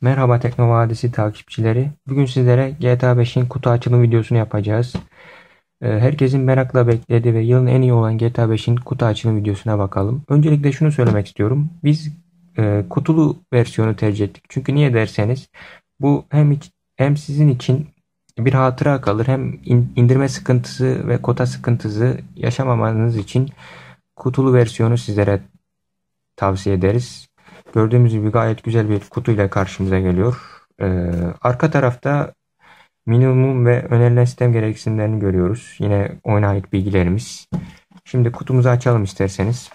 Merhaba Tekno Vadisi takipçileri. Bugün sizlere GTA 5'in kutu açılım videosunu yapacağız. Ee, herkesin merakla beklediği ve yılın en iyi olan GTA 5'in kutu açılım videosuna bakalım. Öncelikle şunu söylemek istiyorum. Biz e, kutulu versiyonu tercih ettik. Çünkü niye derseniz bu hem hem sizin için bir hatıra kalır hem indirme sıkıntısı ve kota sıkıntısı yaşamamanız için kutulu versiyonu sizlere tavsiye ederiz. Gördüğümüz gibi gayet güzel bir kutuyla karşımıza geliyor. Ee, arka tarafta minimum ve önerilen sistem gereksinimlerini görüyoruz. Yine oyuna ait bilgilerimiz. Şimdi kutumuzu açalım isterseniz.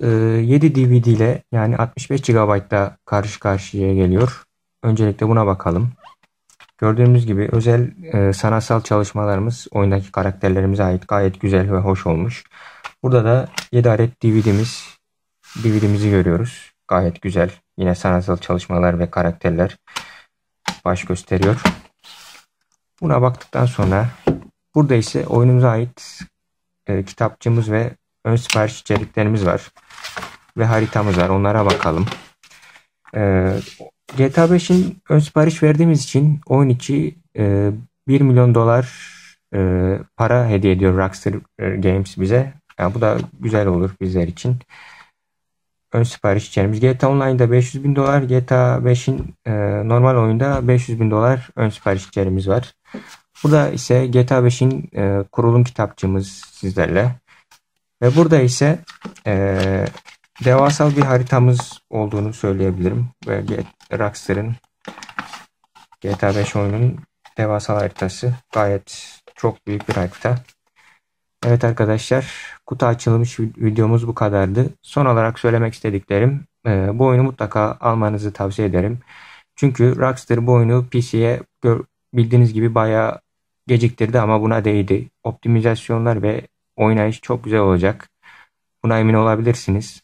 E, 7 DVD ile yani 65 GB'da karşı karşıya geliyor. Öncelikle buna bakalım. Gördüğümüz gibi özel e, sanatsal çalışmalarımız oyundaki karakterlerimize ait gayet güzel ve hoş olmuş. Burada da 7 adet DVD'miz, DVD'mizi görüyoruz. Gayet güzel. Yine sanatsal çalışmalar ve karakterler baş gösteriyor. Buna baktıktan sonra burada ise oyunumuza ait e, kitapçığımız ve ön sipariş içeriklerimiz var. Ve haritamız var. Onlara bakalım. E, GTA 5'in ön sipariş verdiğimiz için oyun içi e, 1 milyon dolar e, para hediye ediyor Rockstar Games bize. Yani bu da güzel olur bizler için. Ön sipariş içerimiz. GTA Online'da 500 bin dolar, GTA 5'in e, normal oyunda 500 bin dolar ön sipariş içerimiz var. Burada ise GTA 5'in e, kurulum kitapçığımız sizlerle. Ve burada ise e, devasal bir haritamız olduğunu söyleyebilirim. Ve Rockstar'ın GTA 5 oyunun devasal haritası. Gayet çok büyük bir harita. Evet arkadaşlar kutu açılmış videomuz bu kadardı. Son olarak söylemek istediklerim e, bu oyunu mutlaka almanızı tavsiye ederim. Çünkü Rockstar bu oyunu PC'ye bildiğiniz gibi bayağı geciktirdi ama buna değdi. Optimizasyonlar ve oynayış çok güzel olacak. Buna emin olabilirsiniz.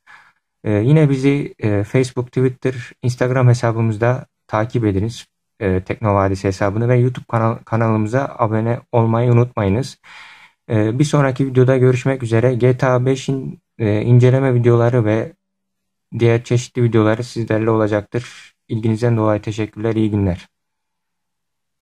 Ee, yine bizi e, Facebook, Twitter, Instagram hesabımızda takip ediniz. E, Teknovadisi hesabını ve YouTube kanal, kanalımıza abone olmayı unutmayınız. E, bir sonraki videoda görüşmek üzere. GTA 5'in e, inceleme videoları ve diğer çeşitli videoları sizlerle olacaktır. İlginizden dolayı teşekkürler, iyi günler.